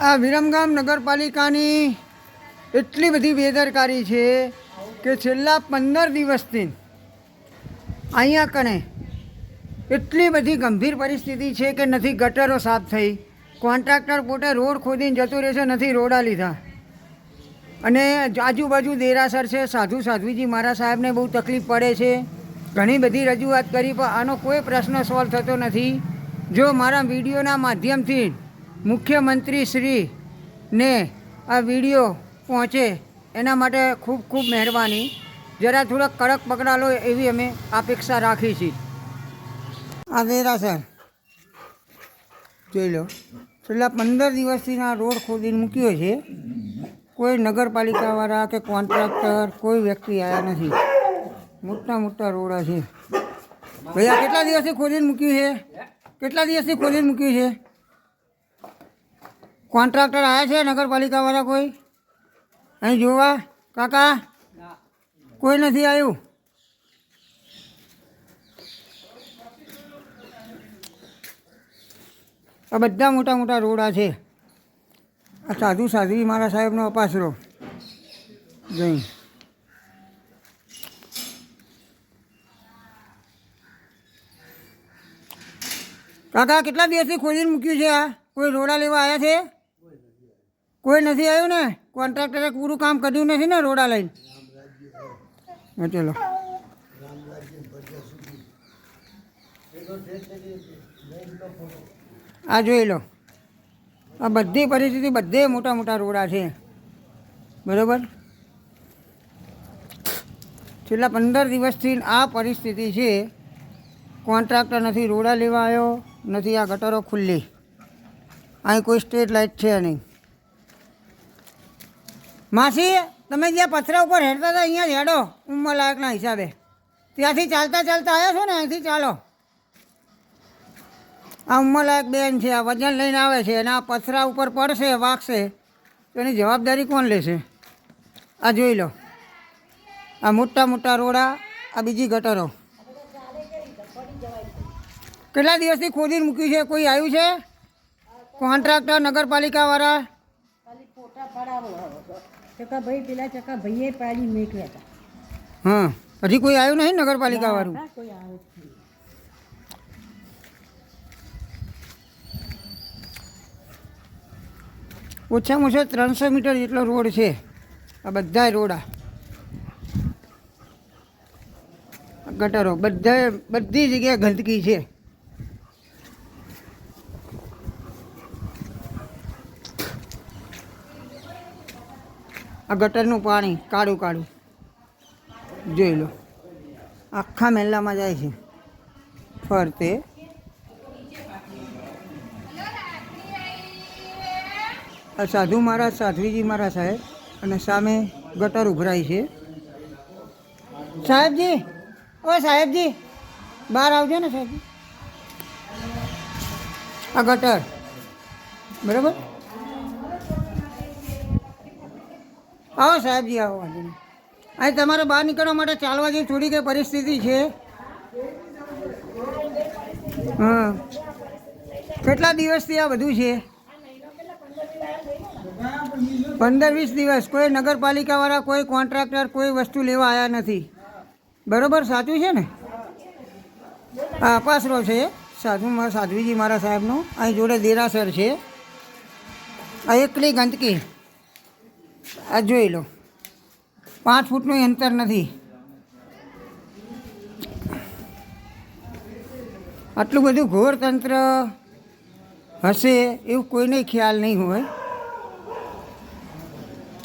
આ વિરમગામ નગરપાલિકાની એટલી બધી બેદરકારી છે કે છેલ્લા પંદર દિવસથી અહીંયા કણે એટલી બધી ગંભીર પરિસ્થિતિ છે કે નથી ગટરો સાફ થઈ. કોન્ટ્રાક્ટર પોતે રોડ ખોદીને જતું રહેશે નથી રોડા લીધા. અને આજુબાજુ દેરાસર છે, સાધુ સાધ્વીજી મારા સાહેબને બહુ તકલીફ પડે છે. ઘણી બધી રજૂઆત કરી, પણ આનો કોઈ પ્રશ્ન સોલ્વ થતો નથી. જો મારા વિડીયોના માધ્યમથી મુખ્યમંત્રી શ્રીને આ વીડિયો પહોંચે એના માટે ખૂબ ખૂબ મહેરબાની. જરા થોડાક કડક પકડાલો એવી અમે અપેક્ષા રાખી છીએ. આ દેરાસર જોઈ લો. છેલ્લા પંદર દિવસથી આ રોડ ખોદીને મૂક્યો છે. કોઈ નગરપાલિકાવાળા કે કોન્ટ્રાક્ટર, કોઈ વ્યક્તિ આવ્યા નથી. મોટા મોટા રોડા છે. ભૈયા કેટલા દિવસથી ખોદીને મૂક્યું છે? કેટલા દિવસથી ખોદીને મૂક્યું છે? કોન્ટ્રાક્ટર આવ્યા છે નગરપાલિકાવાળા કોઈ? અહીં જોવા? કાકા? કોઈ નથી આવ્યું? આ બધા મોટા મોટા રોડા છે. આ સાધુ સાધ્વી મારા સાહેબનો અપાસરો જઈ કાકા, કેટલા દિવસથી ખોલીને મૂક્યું છે આ? કોઈ રોડા લેવા આવ્યા છે? કોઈ નથી આવ્યું ને? કોન્ટ્રાક્ટરે પૂરું કામ કર્યું નથી ને રોડા લઈને? ચલો. આ જોઈ લો. આ બધી પરિસ્થિતિ બધે મોટા મોટા રોડા છે. બરાબર? છેલ્લા પંદર દિવસથી આ પરિસ્થિતિ છે. કોન્ટ્રાક્ટર નથી રોડા લેવા આવ્યો, નથી આ ગટરો ખુલ્લી. અહીં કોઈ સ્ટ્રીટ લાઇટ છે નહીં. માસી, તમે જ્યાં પથરા ઉપર હેડતા હતા, અહીંયા જ હેડો ઉંમર લાયકના હિસાબે. ત્યાંથી ચાલતા ચાલતા આવ્યા છો ને, અહીંથી ચાલો. આ ઉંમરલાયક બેન છે, આ વજન લઈને આવે છે, અને આ પથરા ઉપર પડશે, વાગશે, તો એની જવાબદારી કોણ લેશે? આ જોઈ લો. આ મોટા મોટા રોડા, આ બીજી ગટરો. કેટલા દિવસથી ખોદીને મૂક્યું છે? કોઈ આવ્યું છે? કોન્ટ્રાક્ટર, નગરપાલિકાવાળા? ખાલી ચકા ભાઈ પેલા ચકા ભાઈએ પાડી મેક્યા હતા. હા હજી કોઈ આવ્યું નહીં નગરપાલિકાવાળું? વાળું કોઈ આવ્યું ઓછામાં ઓછો ત્રણસો મીટર જેટલો રોડ છે. આ બધા રોડા. આ ગટરો બધા બધી જગ્યાએ ગંદકી છે. આ ગટરનું પાણી કાળું કાળું. જોઈ લો. આખા મહેલામાં જાય છે. ફરતે. આ સાધુ મહારાજ, સાધ્વીજી મહારાજ સાહેબ અને સામે ગટર ઉભરાય છે. સાહેબજી, ઓ સાહેબજી, બહાર આવજો ને સાહેબજી. આ ગટર. બરાબર? આવો સાહેબજી આવો અહીં તમારે બહાર નીકળવા માટે ચાલવા જેવી થોડી કઈ પરિસ્થિતિ છે. હા. કેટલા દિવસથી આ બધું છે? પંદર વીસ દિવસ. કોઈ નગરપાલિકાવાળા, કોઈ કોન્ટ્રાક્ટર, કોઈ વસ્તુ લેવા આવ્યા નથી. બરોબર? સાચું છે ને? આ અપાસરો છે. સાધુ સાધ્વીજી મારા સાહેબનો. અહીં જોડે દેરાસર છે. આ એકલી ગંદકી. આ જોઈ લો. પાંચ ફૂટનું અંતર નથી. આટલું બધું ઘોર તંત્ર હશે એવું કોઈને ખ્યાલ નહીં હોય.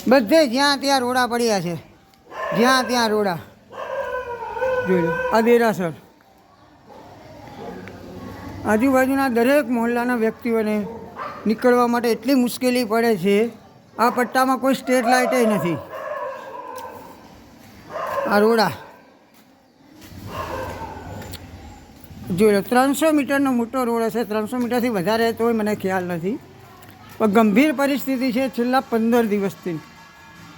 બધે જ્યાં ત્યાં રોડા પડ્યા છે. જ્યાં ત્યાં રોડા. જોઈ લો, આ દેરાસર. આજુબાજુના દરેક મહોલ્લાના વ્યક્તિઓને નીકળવા માટે એટલી મુશ્કેલી પડે છે આ પટ્ટામાં કોઈ સ્ટ્રીટ લાઇટે નથી. આ રોડા. જોઈ લો ત્રણસો મીટરનો મોટો રોડ હશે. ત્રણસો મીટરથી વધારે તોય મને ખ્યાલ નથી. પણ ગંભીર પરિસ્થિતિ છે છેલ્લા પંદર દિવસથી.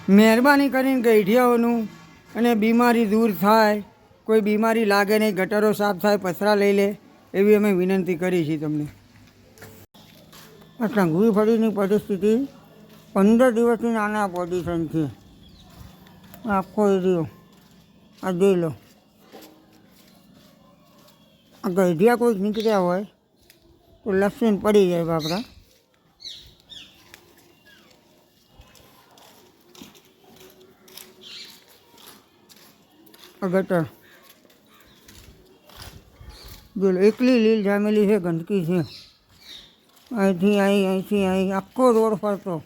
મહેરબાની કરીને ગઈઢિયાઓનું અને બીમારી દૂર થાય, કોઈ બીમારી લાગે નહીં, ગટરો સાફ થાય, પથરા લઈ લે, એવી અમે વિનંતી કરી છે તમને. આ સંઘવી ફળીની પરિસ્થિતિ પંદર દિવસથી નાના છે. આખો એરિયો. આ જોઈ લો. આ ગઢિયા કોઈક નીકળ્યા હોય, તો લસણ પડી જાય બાપરા ગટર. જો એકલી લીલ જામેલી છે, ગંદકી છે. અહીંથી અહીં અહીંથી અહીં આખો રોડ ફરતો.